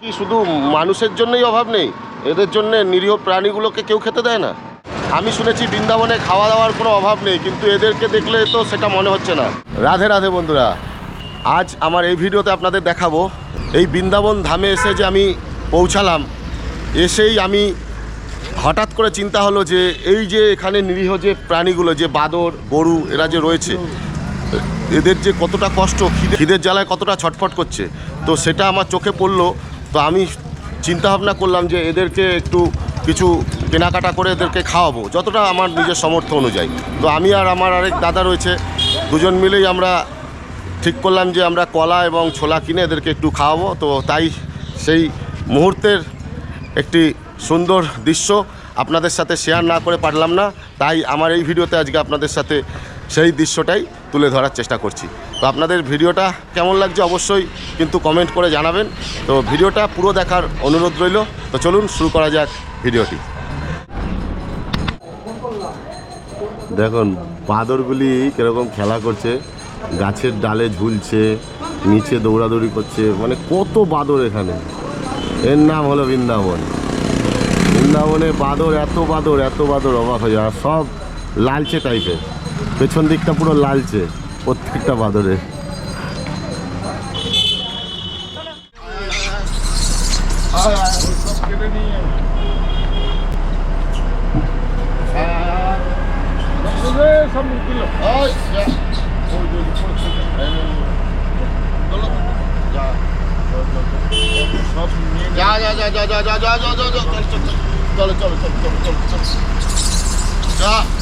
কি শুধু মানুষের জন্যই অভাব নেই? এদের জন্য নিরীহ প্রাণীগুলোকে কেউ খেতে দেয় না। আমি শুনেছি বৃন্দাবনে খাওয়া দাওয়ার কোনো অভাব নেই, কিন্তু এদেরকে দেখলে তো সেটা মনে হচ্ছে না। রাধে রাধে বন্ধুরা, আজ আমার এই ভিডিওতে আপনাদের দেখাবো, এই বৃন্দাবন ধামে এসে যে আমি পৌঁছালাম, এসেই আমি হঠাৎ করে চিন্তা হলো যে এই যে এখানে নিরীহ যে প্রাণীগুলো, যে বাদর, গরু, এরা যে রয়েছে এদের যে কতটা কষ্ট, খিদে খিদের জ্বালায় কতটা ছটফট করছে, তো সেটা আমার চোখে পড়ল। তো আমি চিন্তা ভাবনা করলাম যে এদেরকে একটু কিছু কেনাকাটা করে এদেরকে খাওয়াবো, যতটা আমার নিজের সামর্থ্য অনুযায়ী। তো আমি আর আমার আরেক দাদা রয়েছে, দুজন মিলেই আমরা ঠিক করলাম যে আমরা কলা এবং ছোলা কিনে এদেরকে একটু খাওয়াবো। তো তাই সেই মুহূর্তের একটি সুন্দর দৃশ্য আপনাদের সাথে শেয়ার না করে পারলাম না। তাই আমার এই ভিডিওতে আজকে আপনাদের সাথে সেই দৃশ্যটাই তুলে ধরার চেষ্টা করছি। তো আপনাদের ভিডিওটা কেমন লাগছে অবশ্যই কিন্তু কমেন্ট করে জানাবেন। তো ভিডিওটা পুরো দেখার অনুরোধ রইল। তো চলুন শুরু করা যাক ভিডিওটি। দেখুন, বাঁদরগুলি কীরকম খেলা করছে। গাছের ডালে ঝুলছে, নিচে দৌড়াদৌড়ি করছে। মানে কত বাঁদর এখানে। এর নাম হলো বৃন্দাবন। বৃন্দাবনে বাঁদর, এত বাঁদর এত বাঁদর, অবাক হয়ে যায় সব লালচে টাইপের পেছন দিকটা পুরো লালচে প্রত্যেকটা বাদরে যা যা যা যা যা যা যা যা যা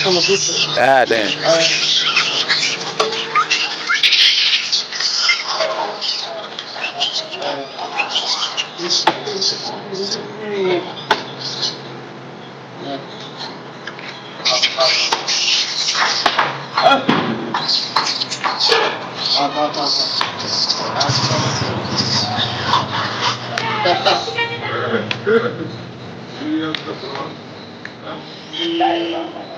Akıllı değilsin. Evet, Thank you.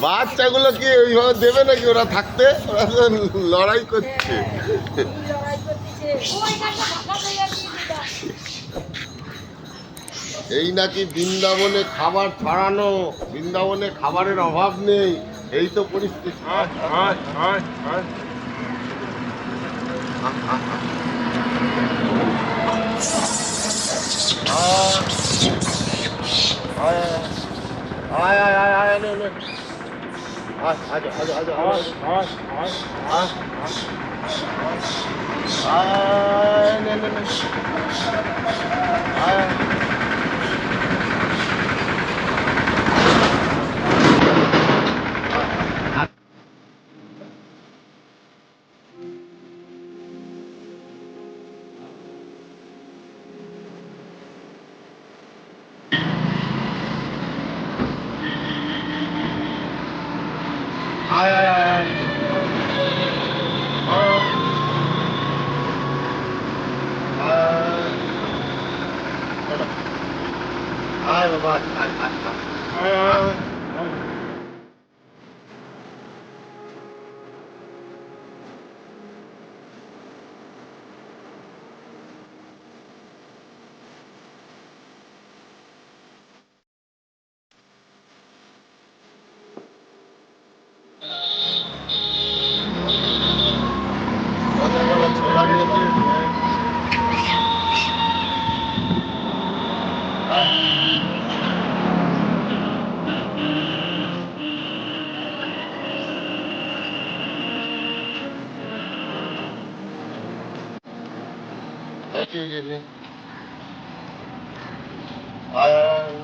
বাচ্চাগুলো কি ওইভাবে দেবে নাকি ওরা থাকতে ওরা লড়াই করছে এই নাকি বৃন্দাবনে খাবার ছড়ানো বৃন্দাবনে খাবারের অভাব নেই এই তো পরিস্থিতি আয় আয় আয় আয় আয় Aç, hadi, hadi, hadi. Aç, aç, aç. Aç, aç. Aynen öyle. Aynen. のい合あります。বাবা আয় আয় আয়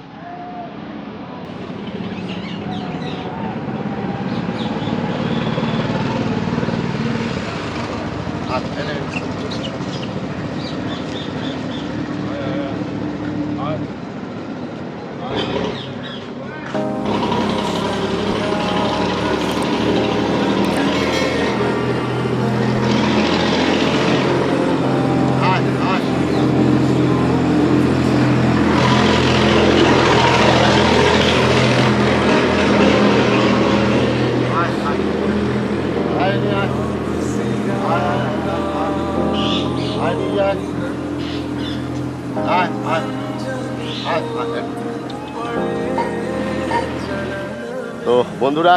তো বন্ধুরা,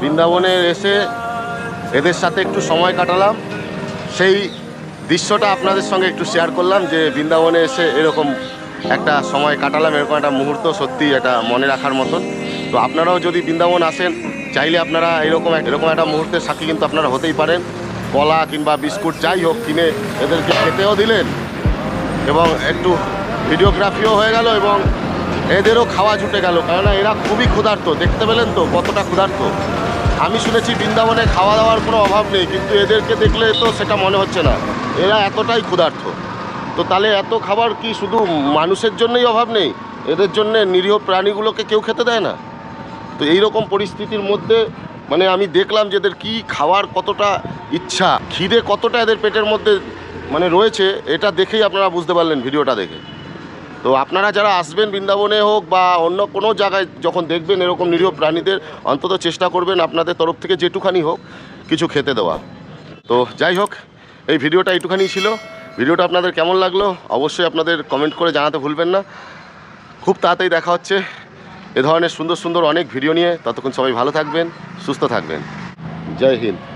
বৃন্দাবনে এসে এদের সাথে একটু সময় কাটালাম। সেই দৃশ্যটা আপনাদের সঙ্গে একটু শেয়ার করলাম যে বৃন্দাবনে এসে এরকম একটা সময় কাটালাম, এরকম একটা মুহূর্ত সত্যি এটা মনে রাখার মতন। তো আপনারাও যদি বৃন্দাবন আসেন, চাইলে আপনারা এরকম এরকম একটা মুহূর্তের সাক্ষী কিন্তু আপনারা হতেই পারেন। কলা কিংবা বিস্কুট যাই হোক কিনে এদেরকে খেতেও দিলেন। এবং একটু ভিডিওগ্রাফিও হয়ে গেল এবং এদেরও খাওয়া জুটে গেল। কেননা এরা খুবই ক্ষুধার্ত, দেখতে পেলেন তো কতটা ক্ষুধার্ত। আমি শুনেছি বৃন্দাবনে খাওয়া দাওয়ার কোনো অভাব নেই, কিন্তু এদেরকে দেখলে তো সেটা মনে হচ্ছে না। এরা এতটাই ক্ষুধার্ত। তো তাহলে এত খাবার কি শুধু মানুষের জন্যই অভাব নেই? এদের জন্যে নিরীহ প্রাণীগুলোকে কেউ খেতে দেয় না? তো এই রকম পরিস্থিতির মধ্যে মানে আমি দেখলাম যে এদের কী খাওয়ার কতটা ইচ্ছা, খিদে কতটা এদের পেটের মধ্যে মানে রয়েছে, এটা দেখেই আপনারা বুঝতে পারলেন ভিডিওটা দেখে। তো আপনারা যারা আসবেন বৃন্দাবনে হোক বা অন্য কোনো জায়গায় যখন দেখবেন এরকম নিরীহ প্রাণীদের, অন্তত চেষ্টা করবেন আপনাদের তরফ থেকে যেটুখানি হোক কিছু খেতে দেওয়া তো যাই হোক, এই ভিডিওটা এইটুখানি ছিল। ভিডিওটা আপনাদের কেমন লাগল অবশ্যই আপনাদের কমেন্ট করে জানাতে ভুলবেন না। খুব তাড়াতাড়ি দেখা হচ্ছে। এ ধরনের সুন্দর সুন্দর অনেক ভিডিও নিয়ে। ততক্ষণ সবাই ভালো থাকবেন, সুস্থ থাকবেন। জয় হিন্দ।